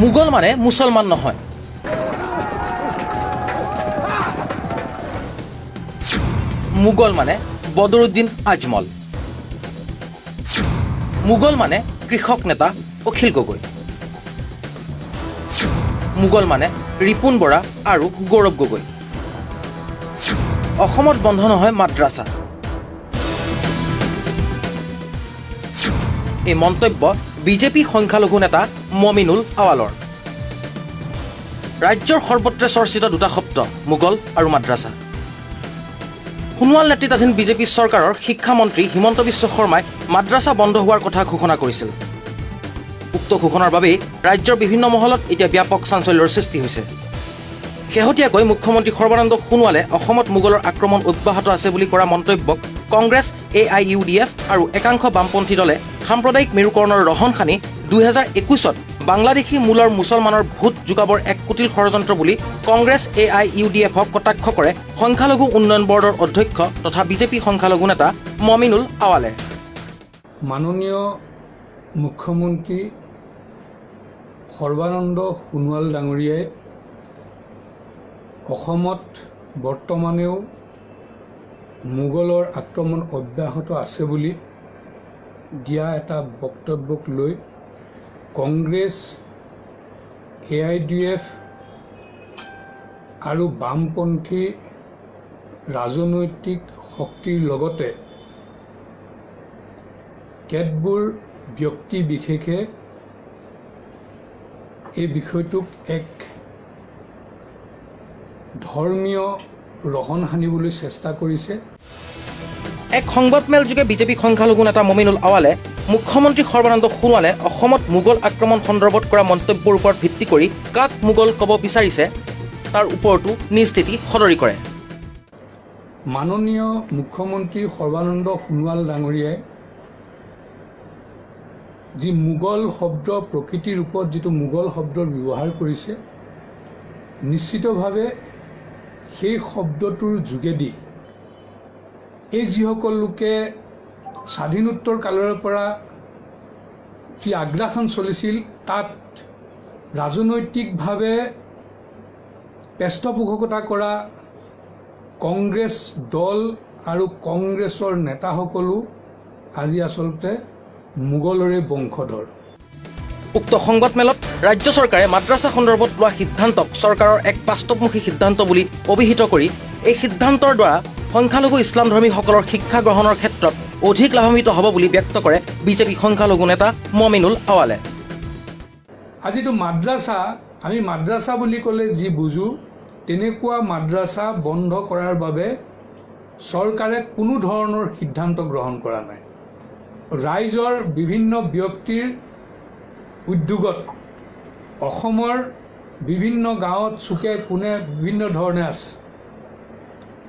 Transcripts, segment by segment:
মোগল মানে মুছলমান নহয়। মোগল মানে বদৰুদ্দিন আজমল। মোগল মানে কৃষক নেতা অখিল গগৈ। মোগল মানে ৰিপুণ বৰা আৰু গৌৰৱ গগৈ। অসমত বন্ধ নহয় মাদ্ৰাছা। এই মন্তব্য বিজেপি সংখ্যালঘু নেতা মমিনুল আৱালৰ। ৰাজ্যৰ সৰ্বত্ৰে চৰ্চিত দুটা শব্দ মোগল আৰু মাদ্ৰাছা। সোণোৱাল নেতৃত্বাধীন বিজেপি চৰকাৰৰ শিক্ষামন্ত্ৰী হিমন্ত বিশ্ব শৰ্মাই মাদ্ৰাছা বন্ধ হোৱাৰ কথা ঘোষণা কৰিছিল। উক্ত ঘোষণাৰ বাবেই ৰাজ্যৰ বিভিন্ন মহলত এতিয়া ব্যাপক চাঞ্চল্যৰ সৃষ্টি হৈছে। শেহতীয়াকৈ মুখ্যমন্ত্ৰী সৰ্বানন্দ সোণোৱালে অসমত মোগলৰ আক্ৰমণ অব্যাহত আছে বুলি কৰা মন্তব্যক Congress A I U D F আৰু একাংশ বামপন্থী দলে সাম্প্ৰদায়িক মেৰুকৰণৰ ৰহণ সানি দুহেজাৰ একৈছত বাংলাদেশী মূলৰ মুছলমানৰ ভোট যোগাবৰ এক কুটিল ষড়যন্ত্ৰ বুলি Congress A I U D এফক কটাক্ষ কৰে সংখ্যালঘু উন্নয়ন বৰ্ডৰ অধ্যক্ষ তথা বিজেপি সংখ্যালঘু নেতা মমিনুল আৱালে। মাননীয় মুখ্যমন্ত্ৰী সৰ্বানন্দ সোণোৱাল ডাঙৰীয়াই অসমত বৰ্তমানেও মোগলৰ আক্ৰমণ অব্যাহত আছে বুলি দিয়া এটা বক্তব্যক লৈ Congress A I D F আৰু বামপন্থী ৰাজনৈতিক শক্তিৰ লগতে কেতবোৰ ব্যক্তি বিশেষে এই বিষয়টোক এক ধৰ্মীয় ৰহণ সানিবলৈ চেষ্টা কৰিছে। এক সংবাদমেলযোগে বিজেপি সংখ্যালঘু নেতা মমিনুল আৱালে মুখ্যমন্ত্ৰী সৰ্বানন্দ সোণোৱালে অসমত মোগল আক্ৰমণ সন্দৰ্ভত কৰা মন্তব্যৰ ওপৰত ভিত্তি কৰি কাক মোগল ক'ব বিচাৰিছে তাৰ ওপৰতো নিজ স্থিতি সদৰি কৰে। মাননীয় মুখ্যমন্ত্ৰী সৰ্বানন্দ সোণোৱাল ডাঙৰীয়াই যি মোগল শব্দ প্ৰকৃতিৰ ৰূপত যিটো মোগল শব্দৰ ব্যৱহাৰ কৰিছে নিশ্চিতভাৱে সেই শব্দটোৰ যোগেদি এই যিসকল লোকে স্বাধীনোত্তৰ কালৰে পৰা যি আগ্ৰাসন চলিছিল, তাত ৰাজনৈতিকভাৱে পৃষ্ঠপোষকতা কৰা কংগ্ৰেছ দল আৰু কংগ্ৰেছৰ নেতাসকলো আজি আচলতে মোগলৰে বংশধৰ। উক্ত সংবাদমেলত ৰাজ্য চৰকাৰে মাদ্ৰাছা সন্দৰ্ভত লোৱা সিদ্ধান্তক চৰকাৰৰ এক বাস্তৱমুখী সিদ্ধান্ত বুলি অভিহিত কৰি এই সিদ্ধান্তৰ দ্বাৰা সংখ্যালঘু ইছলামধৰ্মীসকলৰ শিক্ষা গ্ৰহণৰ ক্ষেত্ৰত অধিক লাভান্বিত হ'ব বুলি ব্যক্ত কৰে বিজেপি সংখ্যালঘু নেতা মমিনুল আৱালে। আজিতো মাদ্ৰাছা আমি মাদ্ৰাছা বুলি ক'লে যি বুজোঁ তেনেকুৱা মাদ্ৰাছা বন্ধ কৰাৰ বাবে চৰকাৰে কোনো ধৰণৰ সিদ্ধান্ত গ্ৰহণ কৰা নাই। ৰাইজৰ বিভিন্ন ব্যক্তিৰ উদ্যোগত। অসমৰ বিভিন্ন গাঁৱত চুকে কোণে বিভিন্ন ধৰণে আছে।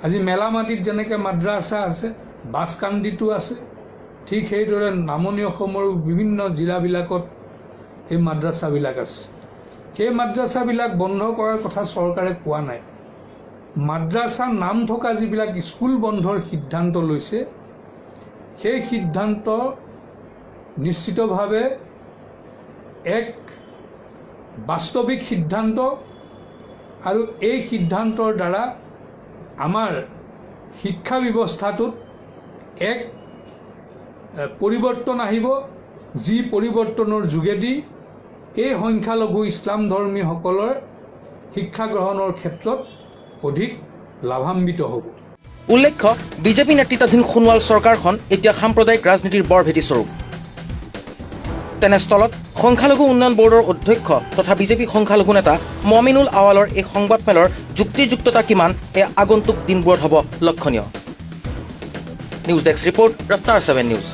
আজি মেলামাটিত যেনেকৈ মাদ্ৰাছা আছে বাছকান্দিতো আছে, ঠিক সেইদৰে নামনি অসমৰো বিভিন্ন জিলাবিলাকত এই মাদ্ৰাছাবিলাক আছে। সেই মাদ্ৰাছাবিলাক বন্ধ কৰাৰ কথা চৰকাৰে কোৱা নাই। মাদ্ৰাছা নাম থকা যিবিলাক স্কুল বন্ধৰ সিদ্ধান্ত লৈছে, সেই সিদ্ধান্ত নিশ্চিতভাৱে এক বাস্তৱিক সিদ্ধান্ত আৰু এই সিদ্ধান্তৰ দ্বাৰা আমাৰ শিক্ষা ব্যৱস্থাটোত এক পৰিৱৰ্তন আহিব। যি পৰিৱৰ্তনৰ যোগেদি এই সংখ্যালঘু ইছলাম ধৰ্মীসকলৰ শিক্ষা গ্ৰহণৰ ক্ষেত্ৰত অধিক লাভান্বিত হ'ব। উল্লেখ্য, বিজেপি নেতৃত্বাধীন সোণোৱাল চৰকাৰখন এতিয়া সাম্প্ৰদায়িক ৰাজনীতিৰ বৰ ভেটিস্বৰূপ তেনেস্থলত সংখ্যালঘু উন্নয়ন বৰ্ডৰ অধ্যক্ষ তথা বিজেপি সংখ্যালঘু নেতা মমিনুল আৱালৰ এই সংবাদমেলৰ যুক্তিযুক্ততা কিমান এয়া আগন্তুক দিনবোৰত হ'ব লক্ষণীয়। News desk report Raftaar seven news.